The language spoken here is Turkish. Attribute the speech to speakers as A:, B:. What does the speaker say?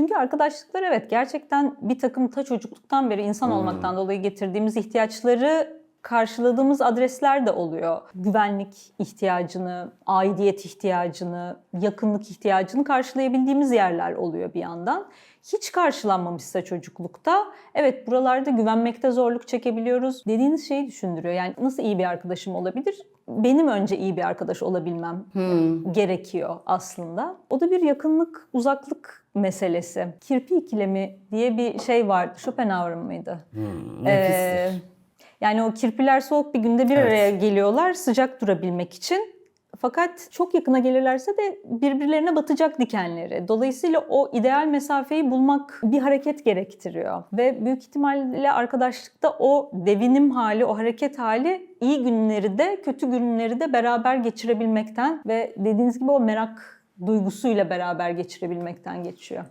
A: Çünkü arkadaşlıklar evet gerçekten bir takım ta çocukluktan beri insan
B: Hmm.
A: olmaktan dolayı getirdiğimiz ihtiyaçları karşıladığımız adresler de oluyor. Güvenlik ihtiyacını, aidiyet ihtiyacını, yakınlık ihtiyacını karşılayabildiğimiz yerler oluyor bir yandan. Hiç karşılanmamışsa çocuklukta evet buralarda güvenmekte zorluk çekebiliyoruz. Dediğiniz şeyi düşündürüyor. Yani nasıl iyi bir arkadaşım olabilir? Benim önce iyi bir arkadaş olabilmem gerekiyor aslında. O da bir yakınlık, uzaklık meselesi. Kirpi ikilemi diye bir şey vardı. Schopenhauer'ın mıydı?
B: Nefistir.
A: Ee, yani o kirpiler soğuk bir günde bir
B: Evet.
A: araya geliyorlar sıcak durabilmek için. Fakat çok yakına gelirlerse de birbirlerine batacak dikenleri. Dolayısıyla o ideal mesafeyi bulmak bir hareket gerektiriyor. Ve büyük ihtimalle arkadaşlıkta o devinim hali, o hareket hali iyi günleri de kötü günleri de beraber geçirebilmekten ve dediğiniz gibi o merak duygusuyla beraber geçirebilmekten geçiyor.